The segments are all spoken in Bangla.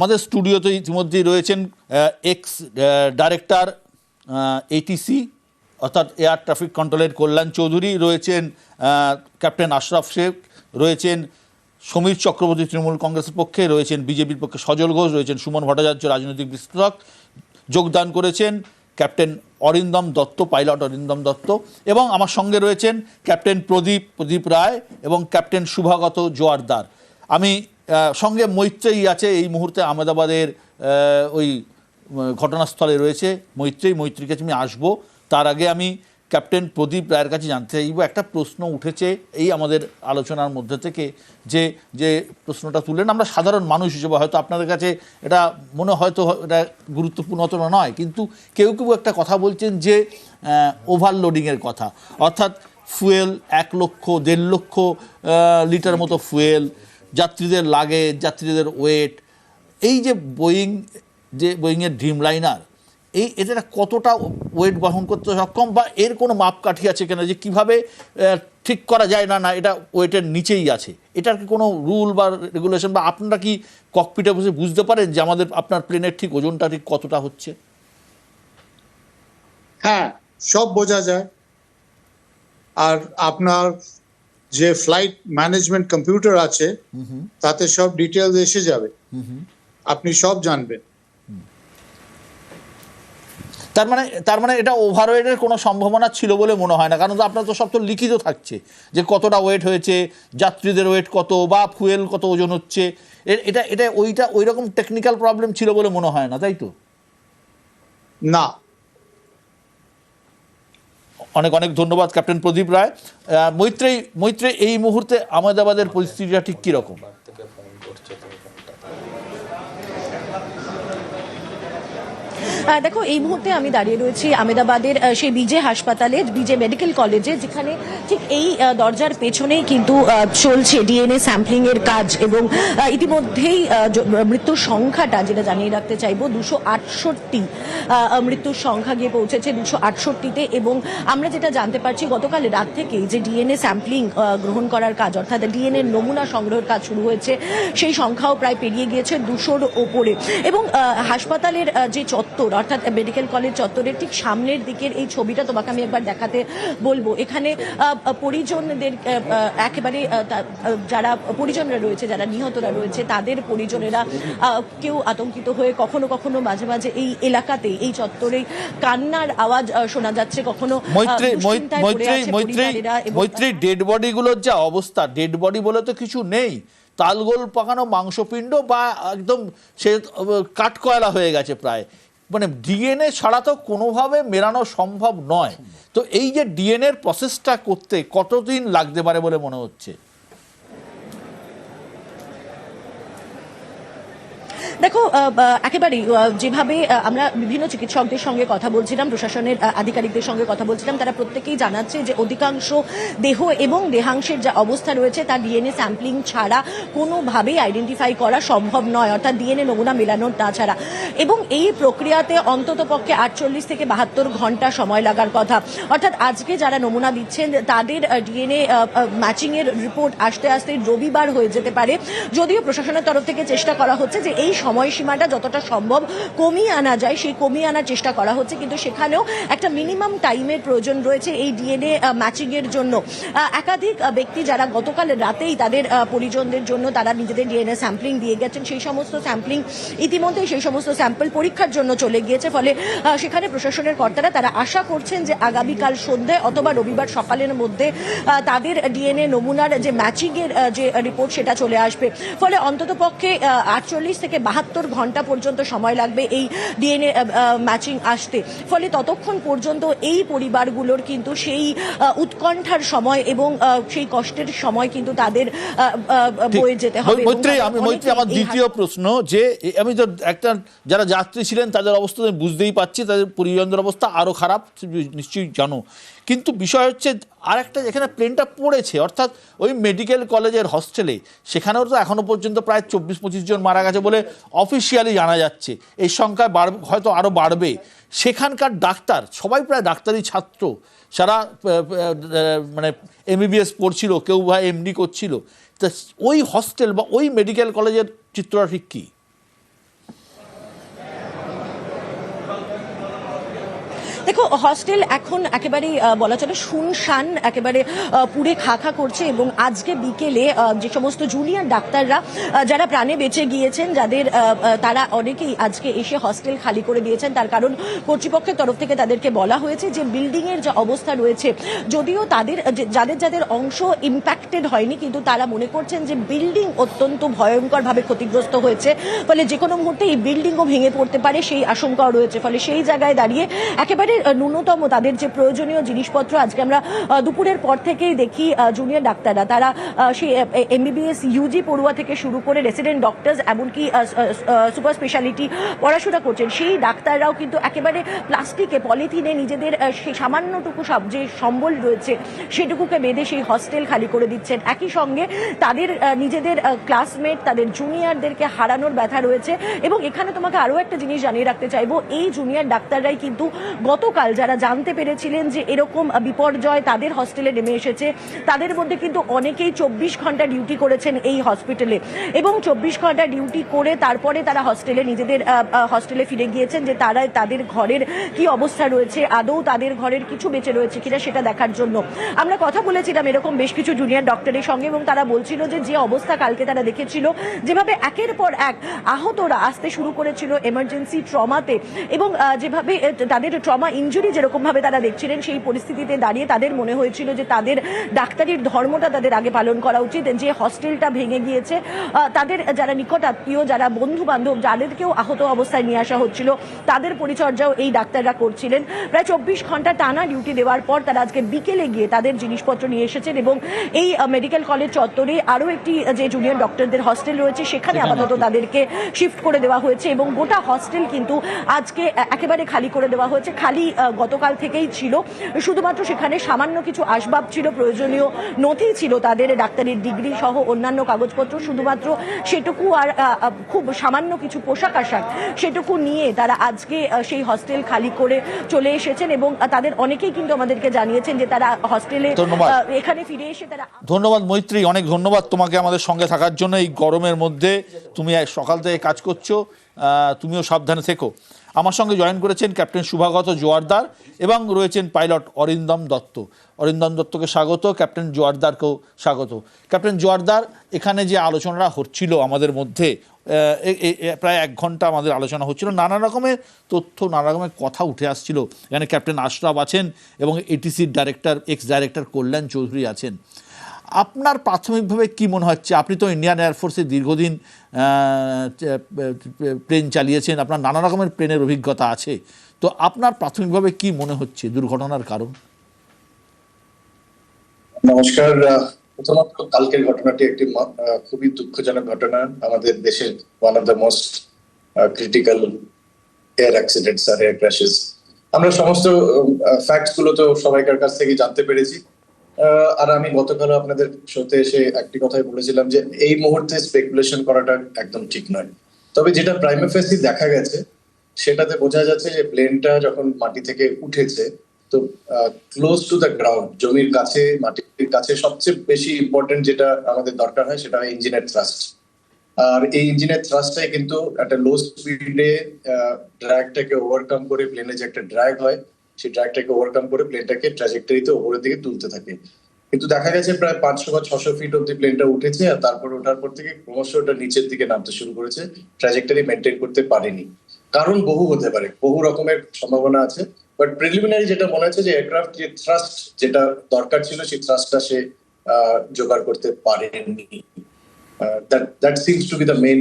আমাদের স্টুডিওতে ইতিমধ্যেই রয়েছেন এক্স ডাইরেক্টর এটিসি অর্থাৎ এয়ার ট্রাফিক কন্ট্রোলের কল্যাণ চৌধুরী, রয়েছেন ক্যাপ্টেন আশরাফ শেখ, রয়েছেন সমীর চক্রবর্তী তৃণমূল কংগ্রেসের পক্ষে, রয়েছেন বিজেপির পক্ষে সজল ঘোষ, রয়েছেন সুমন ভট্টাচার্য, রাজনৈতিক বিশ্লেষক, যোগদান করেছেন ক্যাপ্টেন অরিন্দম দত্ত পাইলট অরিন্দম দত্ত, এবং আমার সঙ্গে রয়েছেন ক্যাপ্টেন প্রদীপ প্রদীপ রায় এবং ক্যাপ্টেন শুভাগত জোয়ারদার। আমি সঙ্গে মৈত্রেয়ী আছে। এই মুহূর্তে আহমেদাবাদের ওই ঘটনাস্থলে রয়েছে। মৈত্রেয়ী, মৈত্রীর কাছে আমি আসব। তার আগে আমি ক্যাপ্টেন প্রদীপ রায়ের কাছে জানতে চাইব। একটা প্রশ্ন উঠেছে এই আমাদের আলোচনার মধ্যে থেকে যে যে প্রশ্নটা তুললেন। আমরা সাধারণ মানুষ হিসেবে হয়তো আপনাদের কাছে এটা মনে হয়তো এটা গুরুত্বপূর্ণ অতটা নয়। কিন্তু কেউ কেউ একটা কথা বলছেন যে ওভারলোডিংয়ের কথা। অর্থাৎ ফুয়েল এক লক্ষ, দেড় লক্ষ লিটার মতো ফুয়েল যাত্রীদের লাগে, যাত্রীদের ওয়েট এই যে বোয়িং যে বোয়িংয়ের ড্রিম লাইনার এই এটা কতটা ওয়েট বহন করতে সক্ষম বা এর কোনো মাপকাঠি আছে কিনা যে কীভাবে ঠিক করা যায় না না, এটা ওয়েটের নিচেই আছে? এটার কি কোনো রুল বা রেগুলেশন বা আপনারা কি ককপিটে বসে বুঝতে পারেন যে আমাদের, আপনার প্লেনের ঠিক ওজনটা ঠিক কতটা হচ্ছে? হ্যাঁ সব বোঝা যায়। আর আপনার যে ফ্লাইট ম্যানেজমেন্ট কম্পিউটার আছে তাতে সব ডিটেলস এসে যাবে। আপনি সব জানবেন। তার মানে তার মানে এটা ওভারওয়েটের কোনো সম্ভাবনা ছিল বলে মনে হয় না কারণ তো আপনার তো সব তো লিখিত থাকছে যে কতটা ওয়েট হয়েছে যাত্রীদের ওয়েট কত বা ফুয়েল কত ওজন হচ্ছে। এটা এটা ওইটা ওই রকম টেকনিক্যাল প্রবলেম ছিল বলে মনে হয় না তাই তো? না অনেক অনেক ধন্যবাদ ক্যাপ্টেন প্রদীপ রায়। মৈত্রেই মৈত্রেয়ী এই মুহূর্তে আহমেদাবাদের পরিস্থিতিটা ঠিক কীরকম? দেখো, এই মুহূর্তে আমি দাঁড়িয়ে রয়েছি আমেদাবাদের সেই বিজে হাসপাতালে, বিজে মেডিকেল কলেজে, যেখানে ঠিক এই দরজার পেছনেই কিন্তু চলছে ডিএনএ স্যাম্পলিং এর কাজ এবং ইতিমধ্যেই মৃত্যুর সংখ্যাটা, যেটা জানিয়ে রাখতে চাইব, দুশো আটষট্টি মৃত্যুর সংখ্যা গিয়ে পৌঁছেছে দুশো আটষট্টিতে এবং আমরা যেটা জানতে পারছি, গতকাল রাত থেকেই যে ডিএনএ স্যাম্পলিং গ্রহণ করার কাজ, অর্থাৎ ডিএনএ নমুনা সংগ্রহের কাজ শুরু হয়েছে, সেই সংখ্যাও প্রায় পেরিয়ে গিয়েছে দুশোর ওপরে এবং হাসপাতালের যে চত্বর অর্থাৎ মেডিকেল কলেজ চত্বরের ঠিক সামনের দিকের এই ছবিটা তোমাকে আমি একবার দেখাতে বলব। এখানে পরিজনদের একেবারে যারা পরিজনরা রয়েছে যারা নিহতরা রয়েছে তাদের পরিজনেরা কেউ আতঙ্কিত হয়ে কখনো কখনো মাঝে মাঝে এই এলাকাতেই এই চত্বরে কান্নার আওয়াজ শোনা যাচ্ছে। কখনো মৈত্রী ডেড বডিগুলোর যা অবস্থা ডেড বডি বলে তো কিছু নেই। তালগোল পাকানো মাংসপিণ্ড বা একদম সে কাঠকয়লা হয়ে গেছে প্রায়। মানে ডিএনএ ছাড়া তো কোনোভাবে মেরানো সম্ভব নয়। তো এই যে ডিএনএর প্রসেসটা করতে কতদিন লাগতে পারে বলে মনে হচ্ছে? দেখো একেবারেই যেভাবে আমরা বিভিন্ন চিকিৎসকদের সঙ্গে কথা বলছিলাম, প্রশাসনের আধিকারিকদের সঙ্গে কথা বলছিলাম, তারা প্রত্যেকেই জানাচ্ছে যে অধিকাংশ দেহ এবং দেহাংশের যা অবস্থা রয়েছে, তা ডিএনএ স্যাম্পলিং ছাড়া কোনোভাবেই আইডেন্টিফাই করা সম্ভব নয়, অর্থাৎ ডিএনএ নমুনা মেলানোর তা ছাড়া। এবং এই প্রক্রিয়াতে অন্তত পক্ষে আটচল্লিশ থেকে বাহাত্তর ঘণ্টা সময় লাগার কথা। অর্থাৎ আজকে যারা নমুনা দিচ্ছেন, তাদের ডিএনএ ম্যাচিং এর রিপোর্ট আসতে আসতে রবিবার হয়ে যেতে পারে। যদিও প্রশাসনের তরফ থেকে চেষ্টা করা হচ্ছে যে এই সময়সীমাটা যতটা সম্ভব কমিয়ে আনা যায়, সেই কমিয়ে আনার চেষ্টা করা হচ্ছে। কিন্তু সেখানেও একটা মিনিমাম টাইমের প্রয়োজন রয়েছে এই ডিএনএ ম্যাচিং এর জন্য। একাধিক ব্যক্তি যারা গতকাল রাতেই তাদের পরিজনদের জন্য তারা নিজেদের ডিএনএ স্যাম্পলিং দিয়ে গেছেন। সেই সমস্ত স্যাম্পলিং ইতিমধ্যেই সেই সমস্ত স্যাম্পল পরীক্ষার জন্য চলে গিয়েছে। ফলে সেখানে প্রশাসনের কর্তারা তারা আশা করছেন যে আগামীকাল সন্ধ্যায় অথবা রবিবার সকালের মধ্যে তাদের ডিএনএ নমুনার যে ম্যাচিংয়ের যে রিপোর্ট সেটা চলে আসবে। ফলে অন্তত পক্ষে আটচল্লিশ থেকে বাহাত্তর ঘণ্টা পর্যন্ত সময় লাগবে এই ডিএনএ ম্যাচিং আসতে। ফলে ততক্ষণ পর্যন্ত এই পরিবারগুলোর কিন্তু সেই উৎকণ্ঠার সময় এবং সেই কষ্টের সময় কিন্তু তাদের। বয়ে যেতে হবে। মৈত্রী আমি মৈত্রী আমার দ্বিতীয় প্রশ্ন যে আমি তো একটা যারা যাত্রী ছিলেন তাদের অবস্থা বুঝতেই পারছি তাদের পরিজনদের অবস্থা আরও খারাপ নিশ্চয়ই জানো। কিন্তু বিষয় হচ্ছে আরেকটা যেখানে প্লেনটা পড়েছে, অর্থাৎ ওই মেডিকেল কলেজের হস্টেলে সেখানেও তো এখনও পর্যন্ত প্রায় চব্বিশ পঁচিশ জন মারা গেছে বলে অফিসিয়ালি জানা যাচ্ছে। এই সংখ্যা বাড়বে হয়তো আরও বাড়বে। সেখানকার ডাক্তার, সবাই প্রায় ডাক্তারি ছাত্র। সারা মানে এমবিবিএস পড়ছিল, কেউ বা এমডি করছিল। তা ওই হস্টেল বা ওই মেডিকেল কলেজের চিত্রটা ঠিক কী? দেখো হস্টেল এখন একেবারে আহ, বলা চলে শুনশান একেবারে আহ, পুড়ে খা খা করছে এবং আজকে বিকেলে যে সমস্ত জুনিয়র ডাক্তাররা যারা প্রাণে বেঁচে গিয়েছেন যাদের তারা অনেকেই আজকে এসে হস্টেল খালি করে দিয়েছেন। তার কারণ কর্তৃপক্ষের তরফ থেকে তাদেরকে বলা হয়েছে যে বিল্ডিং এর যে অবস্থা রয়েছে যদিও তাদের যাদের যাদের অংশ ইম্প্যাক্টেড হয়নি কিন্তু তারা মনে করছেন যে বিল্ডিং অত্যন্ত ভয়ঙ্করভাবে ক্ষতিগ্রস্ত হয়েছে। ফলে যে কোনো মুহূর্তে এই বিল্ডিংও ভেঙে পড়তে পারে সেই আশঙ্কাও রয়েছে। ফলে সেই জায়গায় দাঁড়িয়ে একেবারে ন্যূনতম তাদের যে প্রয়োজনীয় জিনিসপত্র, আজকে আমরা দুপুরের পর থেকেই দেখি জুনিয়র ডাক্তাররা। তারা সেই এমবিবিএস ইউজি পড়ুয়া থেকে শুরু করে রেসিডেন্ট ডক্টরস এমনকি সুপার স্পেশালিটি পড়াশোনা করছেন। সেই ডাক্তাররাও কিন্তু একেবারে প্লাস্টিকে পলিথিনে নিজেদের সেই সামান্যটুকু সব যে সম্বল রয়েছে, সেটুকুকে বেঁধে সেই হস্টেল খালি করে দিচ্ছেন। একই সঙ্গে তাদের নিজেদের ক্লাসমেট তাদের জুনিয়রদেরকে হারানোর ব্যথা রয়েছে। এবং এখানে তোমাকে আরও একটা জিনিস জানিয়ে রাখতে চাইব, এই জুনিয়র ডাক্তাররাই কিন্তু গতকাল যারা জানতে পেরেছিলেন যে এরকম বিপর্যয় তাদের হস্টেলে নেমে এসেছে, তাদের মধ্যে কিন্তু অনেকেই চব্বিশ ঘণ্টা ডিউটি করেছেন এই হসপিটালে এবং চব্বিশ ঘণ্টা ডিউটি করে তারপরে তারা হস্টেলে নিজেদের হস্টেলে ফিরে গিয়েছেন যে তারা তাদের ঘরের কি অবস্থা রয়েছে, আদৌ তাদের ঘরের কিছু বেঁচে রয়েছে কিনা সেটা দেখার জন্য। আমরা কথা বলেছিলাম এরকম বেশ কিছু জুনিয়র ডক্টরের সঙ্গে এবং তারা বলছিল যে যে অবস্থা কালকে তারা দেখেছিল, যেভাবে একের পর এক আহতরা আসতে শুরু করেছিল এমার্জেন্সি ট্রমাতে এবং যেভাবে তাদের ট্রমা ইঞ্জুরি যেরকম ভাবে তারা দেখছিলেন সেই পরিস্থিতিতে দাঁড়িয়ে তাদের মনে হয়েছিল যে তাদের ডাক্তারির ধর্মটা তাদের আগে পালন করা উচিত যে হস্টেলটা ভেঙে গিয়েছে। তাদের যারা নিকট আত্মীয় যারা বন্ধু বান্ধব যাদেরকেও আহত অবস্থায় নিয়ে আসা হচ্ছিল তাদের পরিচর্যাও এই ডাক্তাররা করছিলেন। প্রায় চব্বিশ ঘণ্টা টানা ডিউটি দেওয়ার পর তারা আজকে বিকেলে গিয়ে তাদের জিনিসপত্র নিয়ে এসেছেন এবং এই মেডিকেল কলেজ চত্বরে আরও একটি যে জুনিয়র ডক্টরদের হস্টেল রয়েছে সেখানে আপাতত তাদেরকে শিফট করে দেওয়া হয়েছে এবং গোটা হস্টেল কিন্তু আজকে একেবারে খালি করে দেওয়া হয়েছে। খালি গতকাল থেকেই ছিল। শুধুমাত্র সেখানে সামান্য কিছু আসবাব ছিল প্রয়োজনীয় নথি ছিল তাদের ডাক্তারির ডিগ্রি সহ অন্যান্য কাগজপত্র। শুধুমাত্র সেটুকু আর খুব সামান্য কিছু পোশাক আশাক সেটুকু নিয়ে তারা আজকে সেই হস্টেল খালি করে চলে এসেছেন এবং তাদের অনেকেই কিন্তু আমাদেরকে জানিয়েছেন যে তারা হস্টেলে। এখানে ফিরে এসে তারা ধন্যবাদ মৈত্রী অনেক ধন্যবাদ তোমাকে আমাদের সঙ্গে থাকার জন্য এই গরমের মধ্যে। তুমি সকাল থেকে কাজ করছ তুমিও সাবধানে থেকো। আমার সঙ্গে জয়েন করেছেন ক্যাপ্টেন শুভাগত জোয়ারদার এবং রয়েছেন পাইলট অরিন্দম দত্ত। অরিন্দম দত্তকে স্বাগত ক্যাপ্টেন জোয়ারদারকেও স্বাগত। ক্যাপ্টেন জোয়ারদার, এখানে যে আলোচনাটা হচ্ছিল আমাদের মধ্যে প্রায় এক ঘণ্টা আমাদের আলোচনা হচ্ছিল। নানা রকমের তথ্য, নানা রকমের কথা উঠে আসছিল। এখানে ক্যাপ্টেন আশরাফ আছেন এবং এটিসির director ex director Kalyan Chowdhury আছেন। আপনার প্রাথমিকভাবে কি মনে হচ্ছে? আপনি তো ইন্ডিয়ান এয়ারফোর্সে দীর্ঘদিন প্লেন চালিয়েছেন, আপনার নানা রকমের প্লেনের অভিজ্ঞতা আছে। তো আপনার প্রাথমিকভাবে কি মনে হচ্ছে দুর্ঘটনার কারণ? নমস্কার প্রথমত কালকের ঘটনাটি একটি খুবই দুঃখজনক ঘটনা। আমাদের দেশের one of the most critical air accidents R air crashes আমরা সমস্ত ফ্যাক্টসগুলো তো সবাইকার কাছ থেকে জানতে পেরেছি। আর আমি গতকাল আপনাদের শোতে এসে একটি কথাই বলেছিলাম যে এই মুহূর্তে স্পেকুলেশন করাটা একদম ঠিক নয়। তবে যেটা প্রাইমাফেসি দেখা গেছে, সেটাতে বোঝা যাচ্ছে যে প্লেনটা যখন মাটি থেকে উঠেছে, তো ক্লোজ টু দ্য গ্রাউন্ড জমির কাছে, মাটির কাছে সবচেয়ে বেশি ইম্পর্টেন্ট যেটা আমাদের দরকার হয় সেটা হয় ইঞ্জিনের থ্রাস্ট আর এই ইঞ্জিনের থ্রাস্টটাই কিন্তু একটা লো স্পিডে ড্র্যাগটাকে ওভারকাম করে প্লেনে যে একটা ড্র্যাগ হয় সেই ড্র্যাগটাকে ওভারকাম করে প্লেনটাকে ট্রাজেক্টরিতে ওপরের দিকে তুলতে থাকে। কিন্তু দেখা গেছে প্রায় পাঁচশো বা ছশো ফিট অব্দি প্লেনটা উঠেছে আর তারপর ওঠার পর থেকে ক্রমশ ওটা নিচের দিকে নামতে শুরু করেছে। ট্রাজেক্টরি মেনটেন করতে পারেনি। কারণ বহু হতে পারে, বহু রকমের সম্ভাবনা আছে। বাট প্রিলিমিনারি যেটা মনে হচ্ছে যে এয়ারক্রাফট যে থ্রাস্ট যেটা দরকার ছিল, সেই থ্রাস্টটা সে জোগাড় করতে পারেনি। That seems to be the main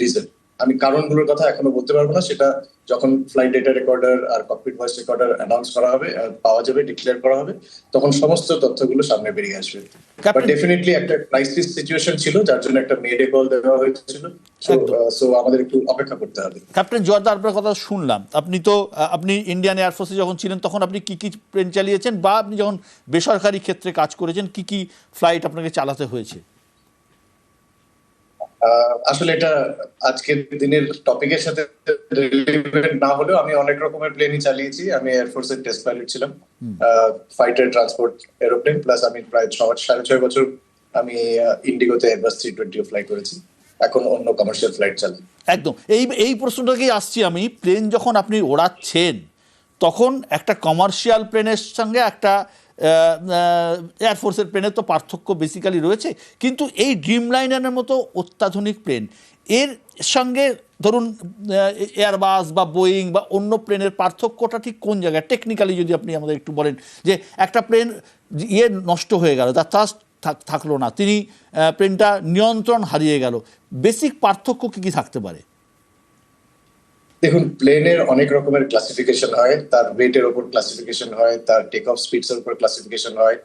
reason আমি কারণগুলোর কথা এখনও বলতে পারব না। সেটা যখন ফ্লাইট ডেটা রেকর্ডার আর ককপিট ভয়েস রেকর্ডার অ্যানাউন্স করা হবে পাওয়া যাবে ডিক্লেয়ার করা হবে তখন সমস্ত তথ্যগুলো সামনে বেরিয়ে আসবে। বাট ডেফিনেটলি একটা ক্রাইসিস সিচুয়েশন ছিল যার জন্য একটা মেডে কল দেওয়া হয়েছিল। সো আমাদের একটু অপেক্ষা করতে হবে। ক্যাপ্টেন জোয়ারদার আপনার কথা শুনলাম। আপনি তো আপনি ইন্ডিয়ান এয়ারফোর্সে যখন ছিলেন তখন আপনি কি কি প্লেন চালিয়েছেন? বা আপনি যখন বেসরকারি ক্ষেত্রে কাজ করেছেন কি কি ফ্লাইট আপনাকে চালাতে হয়েছে? আসলে এটা আজকের দিনের টপিকের সাথে রিলেভেন্ট না হলেও আমি অনেক রকমের প্লেনই চালিয়েছি। আমি এয়ারফোর্সের টেস্ট পাইলট ছিলাম। ফাইটার ট্রান্সপোর্ট এরোপ্লেন প্লাস আমি প্রায় ছ সাড়ে ছয় বছর আমি ইন্ডিগোতে এয়ারবাস থ্রি টোয়েন্টিও ফ্লাই করেছি। এখন অন্য কমার্শিয়াল ফ্লাইট চালাই। একদম। এই এই প্রশ্নটাকেই আসছি আমি। প্লেন যখন আপনি ওড়াচ্ছেন তখন একটা কমার্শিয়াল প্লেনের সঙ্গে একটা এয়ারফোর্সের প্লেনের তো পার্থক্য বেসিক্যালি রয়েছে, কিন্তু এই ড্রিম লাইনারের মতো অত্যাধুনিক প্লেন এর সঙ্গে ধরুন এয়ারবাস বা বোয়িং বা অন্য প্লেনের পার্থক্যটা ঠিক কোন জায়গায়? টেকনিক্যালি যদি আপনি আমাদের একটু বলেন যে একটা প্লেন ইয়ে নষ্ট হয়ে গেল তার থ্রাস্ট থাকল না, তিনি প্লেনটা নিয়ন্ত্রণ হারিয়ে গেল বেসিক পার্থক্য কী কী থাকতে পারে? দেখুন প্লেনের অনেক রকমের ক্লাসিফিকেশন হয়, তার ওয়েটের উপর ক্লাসিফিকেশন হয়, তার টেক অফ স্পিডস এর উপর ক্লাসিফিকেশন হয়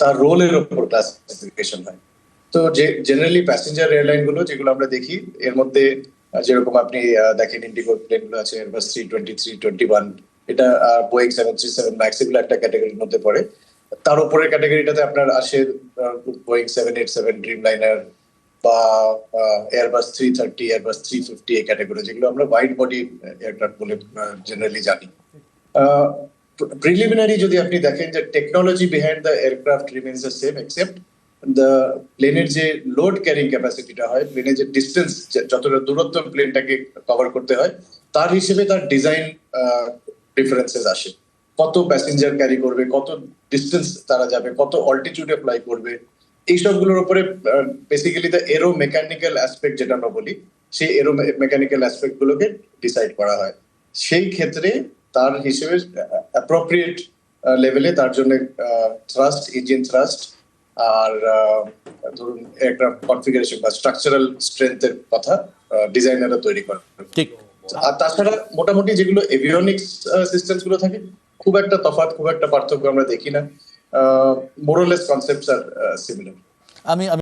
তার রোলের উপর ক্লাসিফিকেশন হয়। তো যে জেনারেলি প্যাসেঞ্জার এয়ারলাইনগুলো যেগুলো আমরা দেখি, এর মধ্যে যেরকম আপনি দেখেন ইন্ডিগো প্লেনগুলো আছে Airbus three twenty three twenty one এটা Boeing seven three seven max এগুলো একটা ক্যাটাগরির মধ্যে পড়ে। তার উপরের ক্যাটাগরিটাতে আপনার আসে Boeing seven eight seven dreamliner বা Airbus three thirty Airbus three fifty এই ক্যাটাগরি যেগুলো আমরা ওয়াইড বডি এয়ারক্রাফট বলে জেনারেলি জানি। প্রিলিমিনারি যদি আপনি দেখেন যে technology behind the aircraft remains the same except the প্লেনের যে লোড ক্যারিং ক্যাপাসিটিটা হয় প্লেনের যে ডিস্টেন্স যতটা দূরত্ব প্লেনটাকে কভার করতে হয়, তার হিসেবে তার ডিজাইন ডিফারেন্সেস আসে। কত প্যাসেঞ্জার ক্যারি করবে, কত ডিস্টেন্স তারা যাবে, কত অল্টিটিউডে ফ্লাই করবে এইসবগুলোর উপরে basically the aero mechanical aspect যেটা আমরা বলি সেই এরো মেকানিক্যাল অ্যাসপেক্ট গুলোকে ডিসাইড করা হয়। সেই ক্ষেত্রে তার হিসেবে অ্যাপ্রোপ্রিয়েট লেভেলে তার জন্য থ্রাস্ট ইঞ্জিন থ্রাস্ট আর ধরুন একটা কনফিগারেশন বা স্ট্রাকচারাল স্ট্রেংথের কথা ডিজাইনাররা তৈরি করে। ঠিক। আর তাছাড়া মোটামুটি যেগুলো এভিওনিক্স সিস্টেমসগুলো থাকে খুব একটা তফাৎ খুব একটা পার্থক্য আমরা দেখি না। Uh, more or less concepts are uh, similar. I mean, I mean